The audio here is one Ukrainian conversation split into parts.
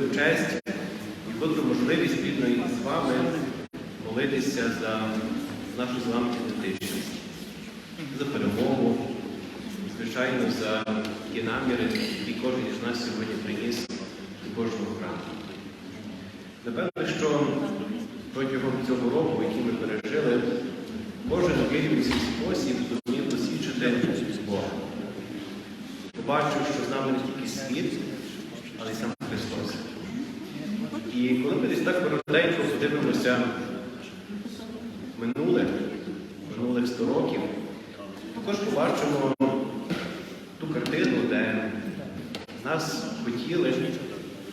велику честь і котру можливість спільно з вами молитися за нашу з вами ідентичність, за перемогу, звичайно, за ті наміри, які кожен із нас сьогодні приніс до кожного храму. Напевно, що протягом цього року, який ми пережили, кожен у вірний спосіб зумів досвідчити Бога. Побачив, що з нами не тільки світ, але й сам Христос. І коли ми десь так коротенько подивимося минуле, минулих 100 років, також побачимо ту картину, де нас хотіли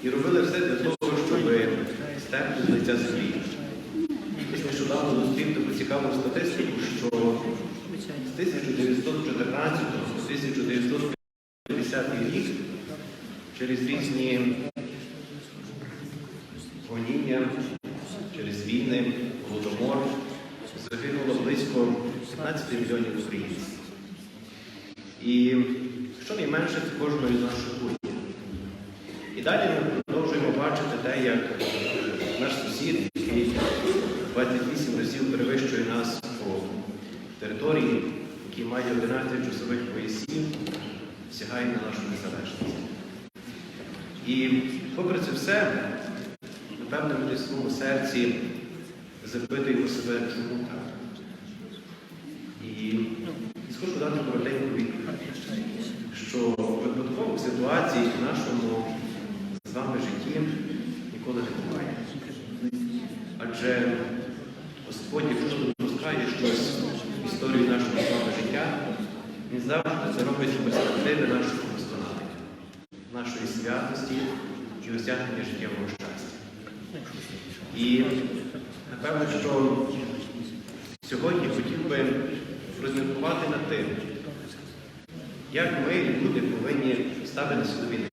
і робили все для того, щоб стерти з лиця землі. Нещодавно зустрів таку цікаву статистику, що з 1914 по 1950 рік через різні гоніння, через війни, голодомор загинуло близько 15 мільйонів українців. І щонайменше це кожного із наших будь. Далі ми продовжуємо бачити те, як наш сусід, який 28 разів перевищує нас по території, який має 11 часових поясів, сягає на нашу незалежність. І попри це все, напевно, ми десь в своєму серці запитуємо себе, чому так. І схожу дати коротеньку відповідь, що випадкових ситуацій в нашому вами житті ніколи не буває. Адже Господь, якщо допускає щось в історію нашого з вами життя, Він завжди це робить з перспективи нашого досконалення, нашої святості і осягнення життєвого щастя. І напевно, що сьогодні хотів би розміркувати над тим, як ми, люди, повинні ставитися до війни,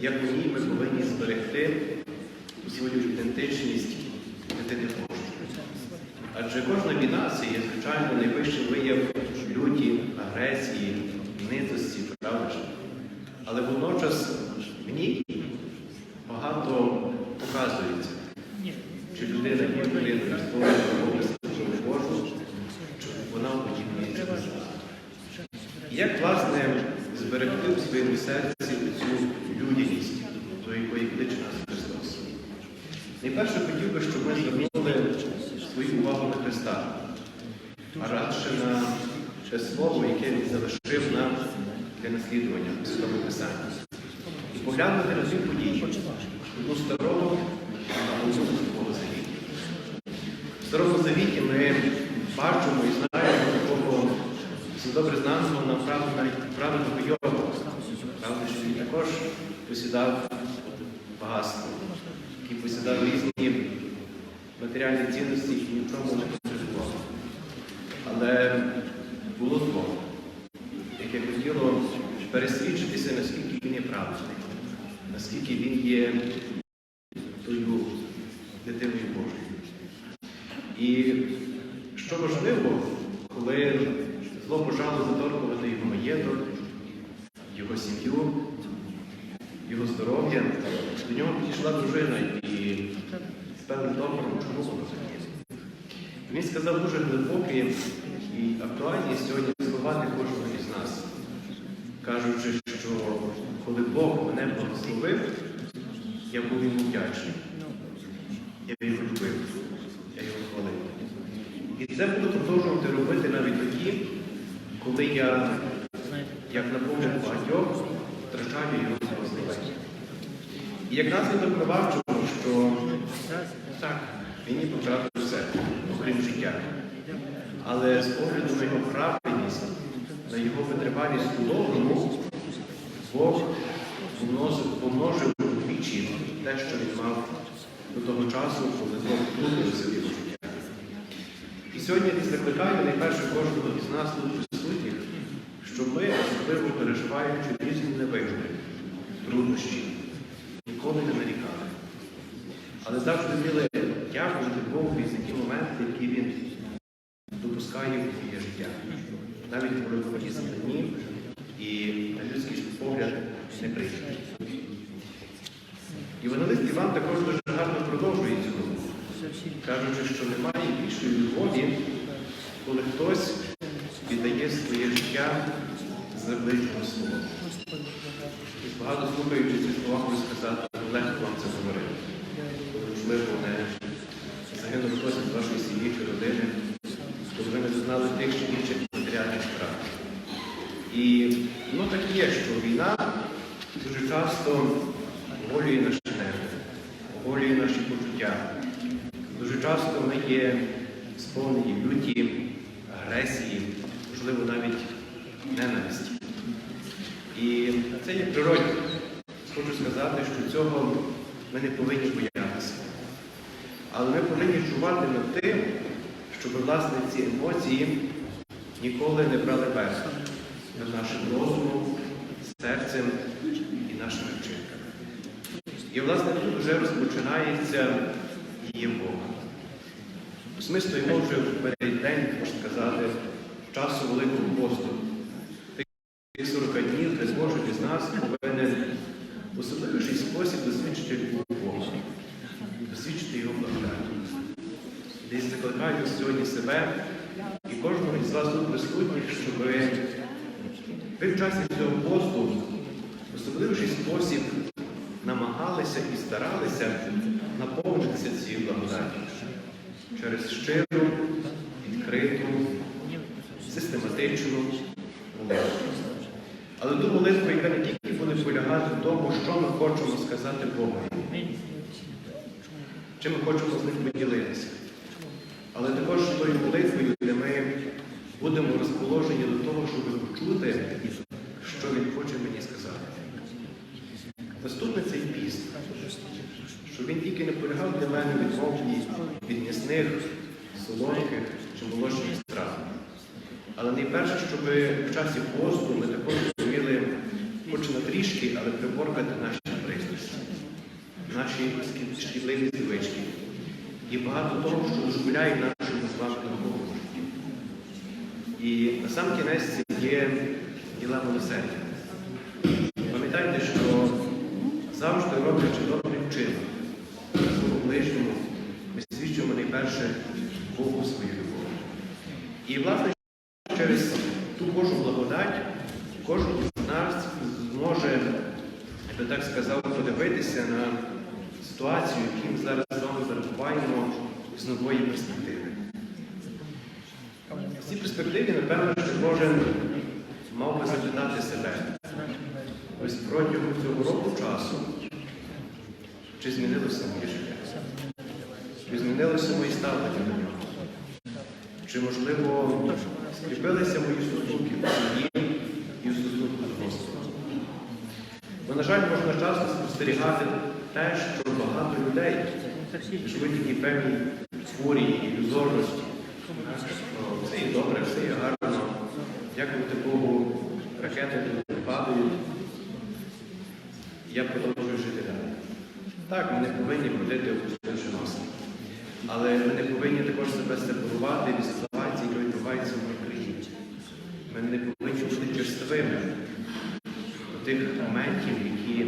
як у ній ми повинні зберегти свою ідентичність дитини Божої. Адже кожна війна це є, звичайно, найвищий вияв люті, агресії, низості, правда? Але водночас в ній багато показується, чи людина є людиною образом Божу, чи вона. І як, власне, зберегти в своєму серці цю людяність, до якої кличе нас Христос? Найперше хотів би, щоб ми звернули свою увагу на Христа, а радше на те слово, яке Він залишив нам для наслідування у Святому Писанні. І поглянути на цю подію, одну старого, а одну нового завіту. В Старому Завіті ми бачимо і знаємо такого добре знаного нам правильного Йова. Правда, що він також посідав багатство, який посідав різні матеріальні цінності, які ні в чому не потребував. Але було яке хотіло пересвідчитися, наскільки він є правильний, наскільки він є тою дитиною Божою. І що важливо, коли зло почало заторкувати його маєток, його сім'ю, його здоров'я, до нього підійшла дружина і з певним докором, чому. Він сказав дуже глибокі і актуальні сьогодні слова кожного із нас, кажучи, що коли Бог мене благословив, я був йому вдячний. Я його любив, я його хвалив. І це буду продовжувати робити навіть тоді, коли я, як напомню багатьох, втрачаю його благословення. І як наслідок ми що так, він і втратив все, окрім життя. Але з огляду на його правильність, на його витривалість у довгому, Бог помножив, вдвічі те, що він мав до того часу, коли Бог втрутився в життя. І сьогодні я закликаю найперше кожного із нас тут присутніх, що ми, особливо переживаючи різні невигоди, труднощі, ніколи не нарікали. Але завжди вміли дякувати Богу за ті моменти, які він життя. Навіть в великодні дні і на людський погляд не прийде. І Івангелист Іван також дуже гарно продовжує цю думку, кажучи, що немає більшої любові, коли хтось віддає своє життя за ближнього свого. І багато слухаючи ці слова, можу сказати, легко вам це говорити. Можливо, не загинув хтось з вашої сім'ї чи родини, коли ви не зазнали тих чи інших матеріальних втрат. І ну, так є, що війна дуже часто оголює наші нерви, оголює наші почуття. Дуже часто ми є сповнені люті, агресії, можливо, навіть ненависті. І це є природно. Хочу сказати, що цього ми не повинні боятися. Але ми повинні чувати над тим, щоб власне ці емоції ніколи не брали верх над нашим розумом, серцем і нашими вчинками. І, власне, тут вже розпочинається її Бога. Ми стоїмо вже в переддень, можна сказати, часу Великого посту. Тих 40 днів, де кожен із нас повинен в особливіший спосіб досвідчити Бога, досвідчити його благодаті. Десь закликаю сьогодні себе і кожного із вас тут присутніх, щоб ви в часі цього посту в особливіший спосіб намагалися і старалися наповнитися цією благодаттю через щиру, відкриту, систематичну молитву. Але ту молитву, яка не тільки буде полягати в тому, що ми хочемо сказати Богу, чим ми хочемо з ним поділитися. Також тою молитвою, де ми будемо розположені до того, щоб почути, що Він хоче мені сказати. Наступний цей піст, щоб він тільки не полягав для мене відмовні від м'ясних, солодких чи молочних страв. Але найперше, щоб в часі посту ми також зуміли, хоч на трішки, але приборкати наші пристрасті, наші шкідливі звички. І багато того, що дозволяє нашому духовному житті. І на сам кінець є діла милосердя. Пам'ятайте, що завжди роблячи добрий вчинок своєму ближньому, ми свідчимо найперше Богу свою любов. І, власне, через ту Божу благодать кожен з нас зможе, я би так сказав, подивитися на ситуацію, яку ми зараз з вами перебуваємо з нової перспективи. Перспективі, напевно, що кожен мав би запитати себе. Ось протягом цього року часу, чи змінилося моє життя? Чи змінилося моє ставлення до нього? Чи, можливо, скріпилися мої стосунки в сім'ї і в стосунку з Господом? Бо, на жаль, можна часто спостерігати те, що багато людей живуть в такій певній хворій ілюзорності. Все є добре, все є гарно. Дякувати Богу, ракети падають. Я продовжую жити далі. Так, ми не повинні ходити опустивши носа. Але ми не повинні також себе сепарувати від ситуації, яка відбувається в моїй країні. Ми не повинні бути черствими до тих моментів, які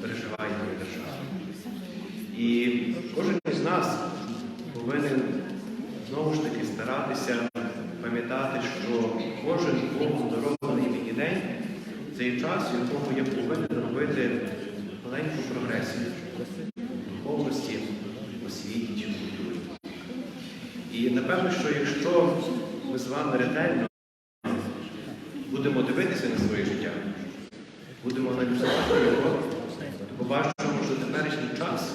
переживає моя держава. І кожен із нас повинен знову ж таки старатися пам'ятати, що кожен Богом дарований мені день це час, в якому я повинен робити маленьку прогресію в духовності, освіті чи культурі. І напевно, що якщо ми з вами ретельно будемо дивитися на своє життя, будемо аналізувати його, то побачимо, що теперішній час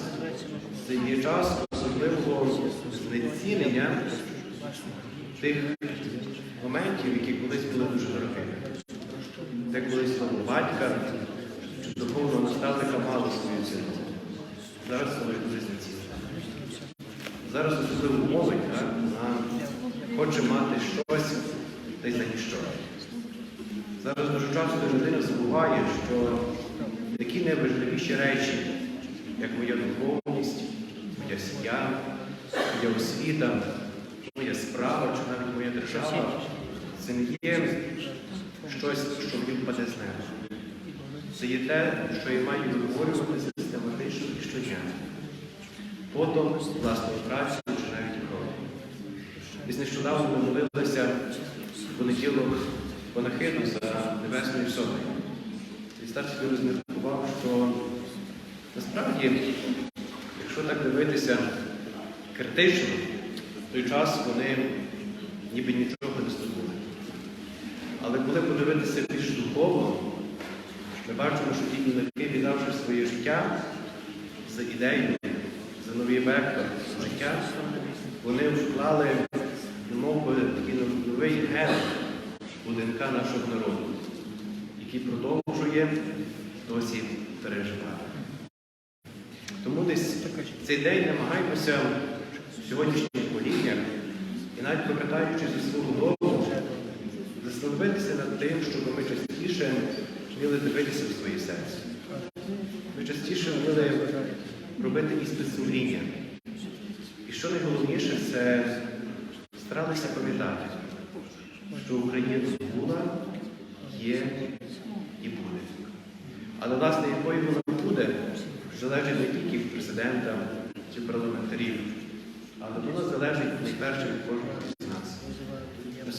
це є час особливого знецінення тих моментів, які колись були дуже дорогими. Де колись слово батька чи духовного наставника мало свою ціну. Зараз це вже дуже знецінено. Зараз особливо молодь, хоче мати щось та й за ніщо. Зараз дуже часто людина забуває, що такі найважливіші речі, як моя духовність, моя сім'я, моя освіта, моя справа чи навіть моя держава це не є щось, що мені впаде з неба. Це є те, що я маю виборювати систематично і щодня. Потом власною працею чи навіть кров'ю. Десь нещодавно ми молилися в понеділок панахиду за Небесною Сотою. І старший розміркував, що насправді, якщо так дивитися критично, в той час вони ніби нічого не здобули. Але коли подивитися більш духовно, ми бачимо, що ті юнаки, віддавши своє життя за ідею, за новий вектор життя, вони вклали, немов такий новий ген у ДНК нашого народу, який продовжує досі переживати. Тому десь цей день намагаємося поколіннях і зі свого дому, застановитися над тим, щоб ми частіше вміли дивитися в своє серце. Ми частіше вміли робити іспит сумління. І що найголовніше, це старалися пам'ятати, що Україна була, є і буде. Але, власне, якою вона буде, залежить не тільки від президента чи парламентарів, але вона залежить найперше від кожного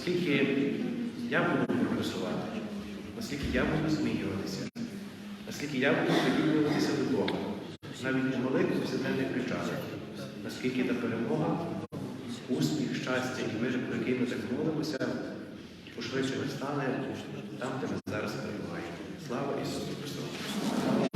наскільки я буду прогресувати, наскільки я буду змінюватися, наскільки я буду приділюватися до Бога, навіть у великих повсякденних причалах, наскільки та перемога, успіх, щастя і мир, про який ми так молимося, пошвидше стане там, де ми зараз перебуваємо. Слава Ісусу Христу!